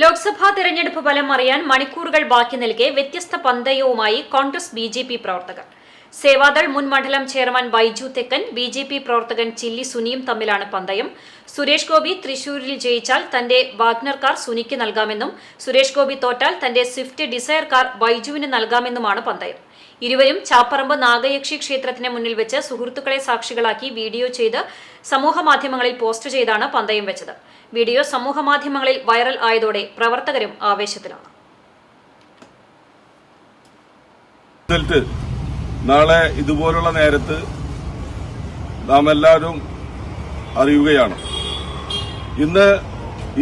ലോക്സഭാ തെരഞ്ഞെടുപ്പ് ഫലം അറിയാൻ മണിക്കൂറുകൾ ബാക്കി നിൽക്കെ വ്യത്യസ്ത പന്തയവുമായി കോൺഗ്രസ് ബി ജെ പി പ്രവർത്തകർ. സേവാദൾ മുൻ മണ്ഡലം chairman Baiju Thekkan B J P പ്രവർത്തകൻ ചില്ലി സുനിയും തമ്മിലാണ് പന്തയം. സുരേഷ് ഗോപി തൃശൂരിൽ ജയിച്ചാൽ തന്റെ വാഗ്നർ കാർ സുനിക്ക് നൽകാമെന്നും സുരേഷ് ഗോപി തോറ്റാൽ തന്റെ സ്വിഫ്റ്റ് ഡിസയർ കാർ ബൈജുവിന് നൽകാമെന്നുമാണ് പന്തയം. ഇരുവരും ചാപ്പറമ്പ് നാഗയക്ഷി ക്ഷേത്രത്തിന് മുന്നിൽ വെച്ച് സുഹൃത്തുക്കളെ സാക്ഷികളാക്കി വീഡിയോ ചെയ്ത് സമൂഹമാധ്യമങ്ങളിൽ പോസ്റ്റ് ചെയ്താണ് പന്തയം വെച്ചത്. വീഡിയോ സമൂഹമാധ്യമങ്ങളിൽ വൈറൽ ആയതോടെ പ്രവർത്തകരും ആവേശത്തിലാണ്. നാളെ ഇതുപോലുള്ള നേരത്ത് നാം എല്ലാവരും അറിയുകയാണ്. ഇന്ന്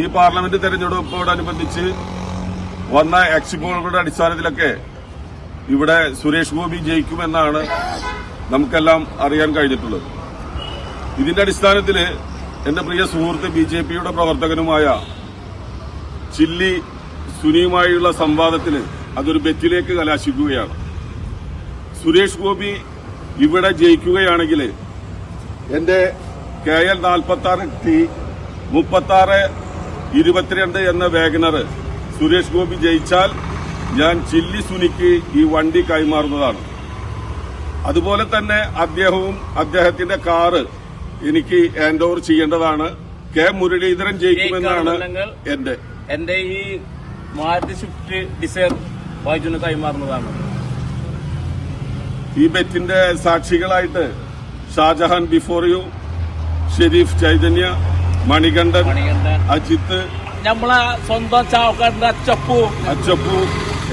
ഈ പാർലമെന്റ് തെരഞ്ഞെടുപ്പോടനുബന്ധിച്ച് വന്ന എക്സിപ്പോളുകളുടെ അടിസ്ഥാനത്തിലൊക്കെ ഇവിടെ സുരേഷ് ഗോപി ജയിക്കുമെന്നാണ് നമുക്കെല്ലാം അറിയാൻ കഴിഞ്ഞിട്ടുള്ളത്. ഇതിന്റെ അടിസ്ഥാനത്തിൽ എന്റെ പ്രിയ സുഹൃത്ത് ബി ജെ പിയുടെ പ്രവർത്തകനുമായ ചില്ലി സുനിയുമായുള്ള സംവാദത്തിന് അതൊരു ബെറ്റിലേക്ക് കലാശിക്കുകയാണ്. സുരേഷ് ഗോപി ഇവിടെ ജയിക്കുകയാണെങ്കിൽ എന്റെ കെ എൽ നാൽപ്പത്തി ആറ് ടി മുപ്പത്തി ആറ് ഇരുപത്തിരണ്ട് എന്ന വേഗനർ സുരേഷ് ഗോപി ജയിച്ചാൽ ഞാൻ ചില്ലി സുനിക്ക് ഈ വണ്ടി കൈമാറുന്നതാണ്. അതുപോലെ തന്നെ അദ്ദേഹവും അദ്ദേഹത്തിന്റെ കാറ് എനിക്ക് ഹാൻഡ് ഓവർ ചെയ്യേണ്ടതാണ്. കെ മുരളീധരൻ ജയിക്കുമെന്നാണ് എന്റെ എന്റെ ഈ മാരുതി സ്വിഫ്റ്റ് ഡിസയർ വായിച്ചിന് കൈമാറുന്നതാണ്. ഈ ബെറ്റിന്റെ സാക്ഷികളായിട്ട് ഷാജഹാൻ ബിഫോർ യു ഷെരീഫ് ചൈതന്യ മണികണ്ഠൻ മണികണ്ഠൻ. അജിത്ത് നമ്മളെ സ്വന്തം ചാവക്കാരന്റെ അച്ചപ്പു. അച്ചപ്പു